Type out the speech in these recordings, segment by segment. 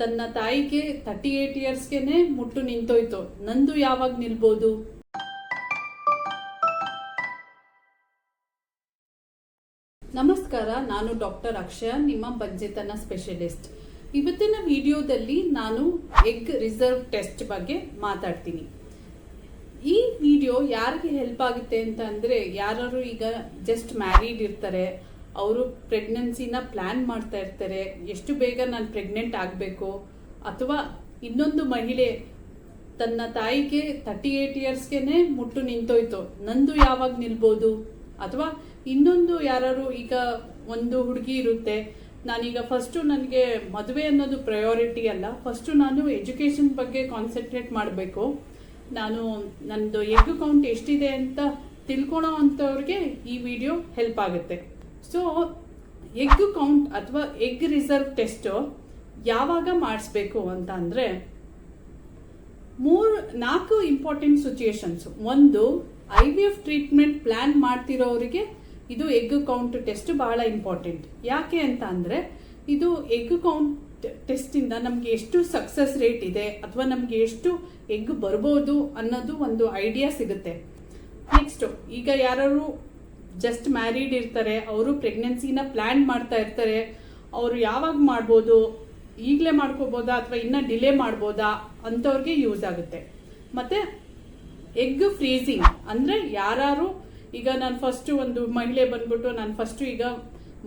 ತನ್ನ ತಾಯಿಗೆ thirty eight ಇಯರ್ಸ್ಗೆನೆ ಮುಟ್ಟು ನಿಂತೋಯ್ತು. ನಂದು ಯಾವಾಗ ನಿಲ್ಬೋದು? ನಮಸ್ಕಾರ, ನಾನು ಡಾಕ್ಟರ್ ಅಕ್ಷಯ, ನಿಮ್ಮ ಬಂಜೆತನ ಸ್ಪೆಷಲಿಸ್ಟ್. ಇವತ್ತಿನ ವಿಡಿಯೋದಲ್ಲಿ ನಾನು ಎಗ್ ರಿಸರ್ವ್ ಟೆಸ್ಟ್ ಬಗ್ಗೆ ಮಾತಾಡ್ತೀನಿ. ಈ ವಿಡಿಯೋ ಯಾರಿಗೆ ಹೆಲ್ಪ್ ಆಗುತ್ತೆ ಅಂತ ಅಂದರೆ ಯಾರು ಈಗ ಜಸ್ಟ್ ಮ್ಯಾರಿಡ್ ಇರ್ತಾರೆ ಅವರು ಪ್ರೆಗ್ನೆನ್ಸಿನ ಪ್ಲ್ಯಾನ್ ಮಾಡ್ತಾ ಇರ್ತಾರೆ. ಎಷ್ಟು ಬೇಗ ನಾನು ಪ್ರೆಗ್ನೆಂಟ್ ಆಗಬೇಕು? ಅಥವಾ ಇನ್ನೊಂದು ಮಹಿಳೆ ತನ್ನ ತಾಯಿಗೆ ತರ್ಟಿ ಏಟ್ ಇಯರ್ಸ್ಗೆನೆ ಮುಟ್ಟು ನಿಂತೋಯ್ತು. ನಂದು ಯಾವಾಗ ನಿಲ್ಬೋದು? ಅಥವಾ ಇನ್ನೊಂದು ಯಾರು ಈಗ ಒಂದು ಹುಡುಗಿ ಇರುತ್ತೆ. ನಾನೀಗ ಫಸ್ಟು ನನಗೆ ಮದುವೆ ಅನ್ನೋದು ಪ್ರಯಾರಿಟಿ ಅಲ್ಲ. ಫಸ್ಟು ನಾನು ಎಜುಕೇಷನ್ ಬಗ್ಗೆ ಕಾನ್ಸಂಟ್ರೇಟ್ ಮಾಡಬೇಕು. ನಾನು ನಂದು ಎಗ್ ಕೌಂಟ್ ಎಷ್ಟಿದೆ ಅಂತ ತಿಳ್ಕೊಳೋ ಅಂಥವ್ರಿಗೆ ಈ ವಿಡಿಯೋ ಹೆಲ್ಪ್ ಆಗುತ್ತೆ. ಸೊ ಎಗ್ ಕೌಂಟ್ ಅಥವಾ ಎಗ್ ರಿಸರ್ವ್ ಟೆಸ್ಟು ಯಾವಾಗ ಮಾಡಿಸ್ಬೇಕು ಅಂತ ಅಂದರೆ ಮೂರು, ನಾಲ್ಕು ಇಂಪಾರ್ಟೆಂಟ್ ಸಿಚುಯೇಷನ್ಸ್ ಒಂದು I V F treatment plan ಮಾಡ್ತಿರೋರಿಗೆ ಇದು ಎಗ್ ಕೌಂಟ್ ಟೆಸ್ಟ್ ಬಹಳ ಇಂಪಾರ್ಟೆಂಟ್ ಯಾಕೆ ಅಂತ ಅಂದರೆ ಇದು ಎಗ್ ಕೌಂಟ್ ಟೆಸ್ಟಿಂದ ನಮಗೆ ಎಷ್ಟು ಸಕ್ಸಸ್ ರೇಟ್ ಇದೆ ಅಥವಾ ನಮಗೆ ಎಷ್ಟು ಎಗ್ ಬರ್ಬೋದು ಅನ್ನೋದು ಒಂದು ಐಡಿಯಾ ಸಿಗುತ್ತೆ. ನೆಕ್ಸ್ಟ್ ಈಗ ಯಾರು ಜಸ್ಟ್ ಮ್ಯಾರಿಡ್ ಇರ್ತಾರೆ, ಅವರು ಪ್ರೆಗ್ನೆನ್ಸಿನ ಪ್ಲ್ಯಾನ್ ಮಾಡ್ತಾ ಇರ್ತಾರೆ, ಅವರು ಯಾವಾಗ ಮಾಡ್ಬೋದು, ಈಗಲೇ ಮಾಡ್ಕೋಬೋದಾ ಅಥವಾ ಇನ್ನೂ ಡಿಲೇ ಮಾಡ್ಬೋದಾ ಅಂಥವ್ರಿಗೆ ಯೂಸ್ ಆಗುತ್ತೆ. ಮತ್ತು ಎಗ್ ಫ್ರೀಸಿಂಗ್ ಅಂದರೆ ಯಾರು ಈಗ ನಾನು ಫಸ್ಟು ಒಂದು ಮಹಿಳೆ ಬಂದ್ಬಿಟ್ಟು ನಾನು ಫಸ್ಟು ಈಗ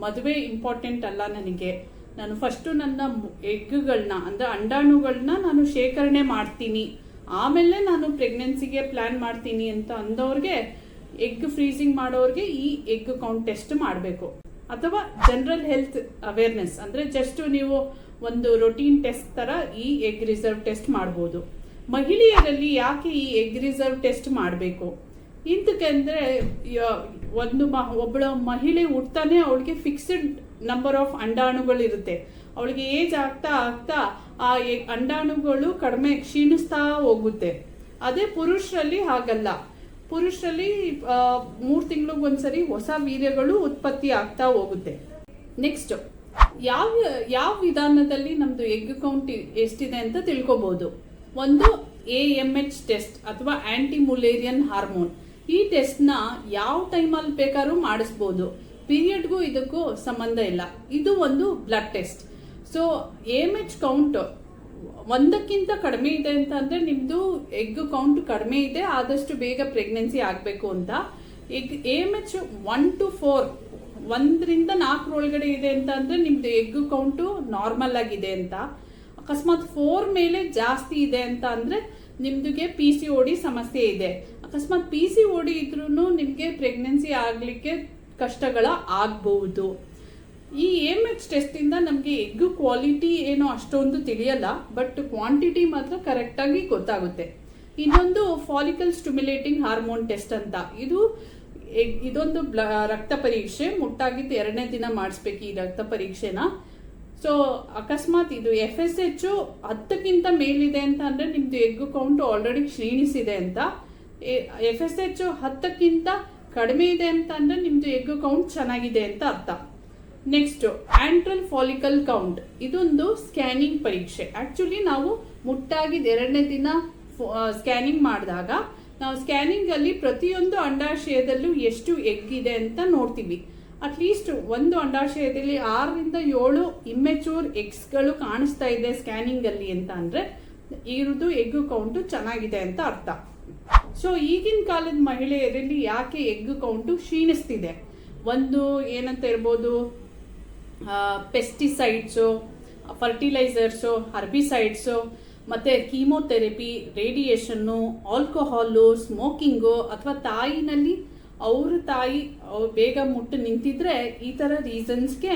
ಮದುವೆ ಇಂಪಾರ್ಟೆಂಟ್ ಅಲ್ಲ ನನಗೆ. ನಾನು ಫಸ್ಟು ನನ್ನ ಎಗ್ಗಳನ್ನ ಅಂದರೆ ಅಂಡಾಣುಗಳನ್ನ ನಾನು ಶೇಖರಣೆ ಮಾಡ್ತೀನಿ. ಆಮೇಲೆ ನಾನು ಪ್ರೆಗ್ನೆನ್ಸಿಗೆ ಪ್ಲ್ಯಾನ್ ಮಾಡ್ತೀನಿ ಅಂತ ಅಂದವ್ರಿಗೆ ಎಗ್ ಫ್ರೀಸಿಂಗ್ ಮಾಡೋರಿಗೆ ಈ ಎಗ್ ಕೌಂಟ್ ಟೆಸ್ಟ್ ಮಾಡಬೇಕು. ಅಥವಾ ಜನರಲ್ ಹೆಲ್ತ್ ಅವೇರ್ನೆಸ್ ಅಂದರೆ ಜಸ್ಟ್ ನೀವು ಒಂದು ರೊಟೀನ್ ಟೆಸ್ಟ್ ಥರ ಈ ಎಗ್ ರಿಸರ್ವ್ ಟೆಸ್ಟ್ ಮಾಡ್ಬೋದು. ಮಹಿಳೆಯರಲ್ಲಿ ಯಾಕೆ ಈ ಎಗ್ ರಿಸರ್ವ್ ಟೆಸ್ಟ್ ಮಾಡಬೇಕು? ಇಂತಕ್ಕೆ ಅಂದರೆ ಒಂದು ಮ ಒಬ್ಬಳ ಮಹಿಳೆ ಹುಟ್ತಾನೆ ಅವಳಿಗೆ ಫಿಕ್ಸ್ಡ್ ನಂಬರ್ ಆಫ್ ಅಂಡಾಣುಗಳಿರುತ್ತೆ. ಅವಳಿಗೆ ಏಜ್ ಆಗ್ತಾ ಆಗ್ತಾ ಆ ಅಂಡಾಣುಗಳು ಕಡಿಮೆ ಕ್ಷೀಣಿಸ್ತಾ ಹೋಗುತ್ತೆ. ಅದೇ ಪುರುಷರಲ್ಲಿ ಹಾಗಲ್ಲ. ಪುರುಷರಲ್ಲಿ ಮೂರು ತಿಂಗಳಿಗೆ ಒಂದ್ಸರಿ ಹೊಸ ವೀರ್ಯಗಳು ಉತ್ಪತ್ತಿ ಆಗ್ತಾ ಹೋಗುತ್ತೆ. ನೆಕ್ಸ್ಟ್ ಯಾವ ಯಾವ ವಿಧಾನದಲ್ಲಿ ನಮ್ದು ಎಗ್ ಕೌಂಟ್ ಎಷ್ಟಿದೆ ಅಂತ ತಿಳ್ಕೊಬಹುದು ಒಂದು ಎ ಎಂ ಎಚ್ ಟೆಸ್ಟ್ ಅಥವಾ ಆಂಟಿ ಮುಲೇರಿಯನ್ ಹಾರ್ಮೋನ್ ಈ ಟೆಸ್ಟ್ನ ಯಾವ ಟೈಮಲ್ಲಿ ಬೇಕಾದ್ರೂ ಮಾಡಿಸ್ಬೋದು. ಪೀರಿಯಡ್ಗೂ ಇದಕ್ಕೂ ಸಂಬಂಧ ಇಲ್ಲ. ಇದು ಒಂದು blood test so M H count ಒಂದಕ್ಕಿಂತ ಕಡಿಮೆ ಇದೆ ಅಂತ ಅಂದ್ರೆ ನಿಮ್ದು ಎಗ್ ಕೌಂಟ್ ಕಡಿಮೆ ಇದೆ, ಆದಷ್ಟು ಬೇಗ ಪ್ರೆಗ್ನೆನ್ಸಿ ಆಗಬೇಕು ಅಂತ. Egg M H one two four ಒಂದರಿಂದ ನಾಲ್ಕರೊಳಗಡೆ ಇದೆ ಅಂತ ಅಂದ್ರೆ ನಿಮ್ದು ಎಗ್ ಕೌಂಟು ನಾರ್ಮಲ್ ಆಗಿದೆ ಅಂತ. ಅಕಸ್ಮಾತ್ ಫೋರ್ ಮೇಲೆ ಜಾಸ್ತಿ ಇದೆ ಅಂತ ಅಂದ್ರೆ ನಿಮ್ದುಗೆ ಪಿ ಸಿ ಓಡಿ ಸಮಸ್ಯೆ ಇದೆ. ಅಕಸ್ಮಾತ್ ಪಿ ಸಿ ಓಡಿ ಇದ್ರೂ ನಿಮಗೆ ಪ್ರೆಗ್ನೆನ್ಸಿ ಆಗಲಿಕ್ಕೆ ಕಷ್ಟಗಳ ಆಗಬಹುದು. ಈ ಎಂ ಎಚ್ ಟೆಸ್ಟಿಂದ ನಮಗೆ ಎಗ್ ಕ್ವಾಲಿಟಿ ಏನೋ ಅಷ್ಟೊಂದು ತಿಳಿಯಲ್ಲ ಬಟ್ ಕ್ವಾಂಟಿಟಿ ಮಾತ್ರ ಕರೆಕ್ಟಾಗಿ ಗೊತ್ತಾಗುತ್ತೆ. ಇನ್ನೊಂದು ಫಾಲಿಕಲ್ ಸ್ಟಿಮ್ಯುಲೇಟಿಂಗ್ ಹಾರ್ಮೋನ್ ಟೆಸ್ಟ್ ಅಂತ. ಇದು ಇದೊಂದು ಬ್ಲ, ರಕ್ತ ಪರೀಕ್ಷೆ, ಮುಟ್ಟಾಗಿದ್ದು ಎರಡನೇ ದಿನ ಮಾಡಿಸ್ಬೇಕು ಈ ರಕ್ತ ಪರೀಕ್ಷೆನ. ಸೊ ಅಕಸ್ಮಾತ್ ಇದು ಎಫ್ ಎಸ್ ಎಚ್ ಹತ್ತಕ್ಕಿಂತ ಮೇಲಿದೆ ಅಂತ ಅಂದ್ರೆ ನಿಮ್ದು ಎಗ್ ಕೌಂಟ್ ಆಲ್ರೆಡಿ ಕ್ಷೀಣಿಸಿದೆ ಅಂತ. ಎಫ್ ಎಸ್ ಎಚ್ ಹತ್ತಕ್ಕಿಂತ ಕಡಿಮೆ ಇದೆ ಅಂತ ಅಂದ್ರೆ ನಿಮ್ದು ಎಗ್ ಕೌಂಟ್ ಚೆನ್ನಾಗಿದೆ ಅಂತ ಅರ್ಥ. ನೆಕ್ಸ್ಟ್ ಆಂಟ್ರಲ್ ಫಾಲಿಕಲ್ ಕೌಂಟ್ ಇದೊಂದು ಸ್ಕ್ಯಾನಿಂಗ್ ಪರೀಕ್ಷೆ. ಆಕ್ಚುಲಿ ನಾವು ಮುಟ್ಟಾಗಿದ್ದ ಎರಡನೇ ದಿನ ಸ್ಕ್ಯಾನಿಂಗ್ ಮಾಡಿದಾಗ ನಾವು ಸ್ಕ್ಯಾನಿಂಗ್ ಅಲ್ಲಿ ಪ್ರತಿಯೊಂದು ಅಂಡಾಶಯದಲ್ಲೂ ಎಷ್ಟು ಎಗ್ ಇದೆ ಅಂತ ನೋಡ್ತೀವಿ. ಅಟ್ಲೀಸ್ಟ್ ಒಂದು ಅಂಡಾಶಯದಲ್ಲಿ ಆರರಿಂದ ಏಳು ಇಮ್ಮೆಚೂರ್ ಎಗ್ಸ್ಗಳು ಕಾಣಿಸ್ತಾ ಇದೆ ಸ್ಕ್ಯಾನಿಂಗ್ ಅಲ್ಲಿ ಅಂತ ಅಂದ್ರೆ ಇರೋದು ಎಗ್ ಕೌಂಟು ಚೆನ್ನಾಗಿದೆ ಅಂತ ಅರ್ಥ. ಸೊ ಈಗಿನ ಕಾಲದ ಮಹಿಳೆಯರಲ್ಲಿ ಯಾಕೆ ಎಗ್ ಕೌಂಟು ಕ್ಷೀಣಿಸ್ತಿದೆ? ಒಂದು ಏನಂತ ಇರ್ಬೋದು ಪೆಸ್ಟಿಸೈಡ್ಸು ಫರ್ಟಿಲೈಸರ್ಸು ಹರ್ಬಿಸೈಡ್ಸು ಮತ್ತು ಕೀಮೋಥೆರಪಿ ರೇಡಿಯೇಷನ್ನು ಆಲ್ಕೋಹಾಲು ಸ್ಮೋಕಿಂಗು ಅಥವಾ ತಾಯಿನಲ್ಲಿ ಅವ್ರ ತಾಯಿ ಬೇಗ ಮುಟ್ಟು ನಿಂತಿದ್ರೆ ಈ ಥರ ರೀಸನ್ಸ್ಗೆ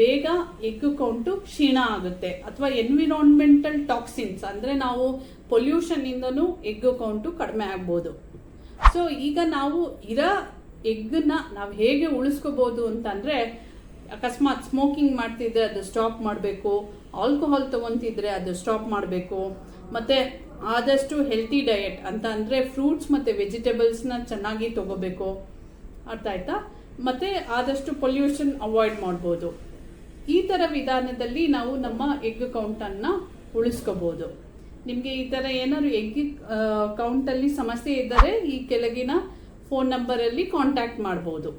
ಬೇಗ ಎಗ್ ಕೌಂಟು ಕ್ಷೀಣ ಆಗುತ್ತೆ. ಅಥವಾ ಎನ್ವಿರಾನ್ಮೆಂಟಲ್ ಟಾಕ್ಸಿನ್ಸ್ ಅಂದರೆ ನಾವು ಪೊಲ್ಯೂಷನ್ನಿಂದನೂ ಎಗ್ ಕೌಂಟು ಕಡಿಮೆ ಆಗ್ಬೋದು. ಸೊ ಈಗ ನಾವು ಇರೋ ಎಗ್ಗನ್ನ ನಾವು ಹೇಗೆ ಉಳಿಸ್ಕೋಬೋದು ಅಂತಂದ್ರೆ ಅಕಸ್ಮಾತ್ ಸ್ಮೋಕಿಂಗ್ ಮಾಡ್ತಿದ್ರೆ ಅದು ಸ್ಟಾಪ್ ಮಾಡಬೇಕು ಆಲ್ಕೋಹಾಲ್ ತಗೊಂತಿದ್ರೆ ಅದು ಸ್ಟಾಪ್ ಮಾಡಬೇಕು. ಮತ್ತೆ ಆದಷ್ಟು ಹೆಲ್ತಿ ಡಯಟ್ ಅಂತ ಅಂದರೆ ಫ್ರೂಟ್ಸ್ ಮತ್ತು ವೆಜಿಟೇಬಲ್ಸ್ನ ಚೆನ್ನಾಗಿ ತಗೋಬೇಕು. ಅರ್ಥ ಆಯ್ತಾ? ಮತ್ತೆ ಆದಷ್ಟು ಪೊಲ್ಯೂಷನ್ ಅವಾಯ್ಡ್ ಮಾಡ್ಬೋದು. ಈ ಥರ ವಿಧಾನದಲ್ಲಿ ನಾವು ನಮ್ಮ ಎಗ್ ಕೌಂಟನ್ನು ಉಳಿಸ್ಕೋಬೋದು. ನಿಮಗೆ ಈ ಥರ ಏನಾದ್ರು ಎಗ್ ಕೌಂಟಲ್ಲಿ ಸಮಸ್ಯೆ ಇದ್ದರೆ ಈ ಕೆಳಗಿನ ಫೋನ್ ನಂಬರಲ್ಲಿ ಕಾಂಟ್ಯಾಕ್ಟ್ ಮಾಡ್ಬೋದು.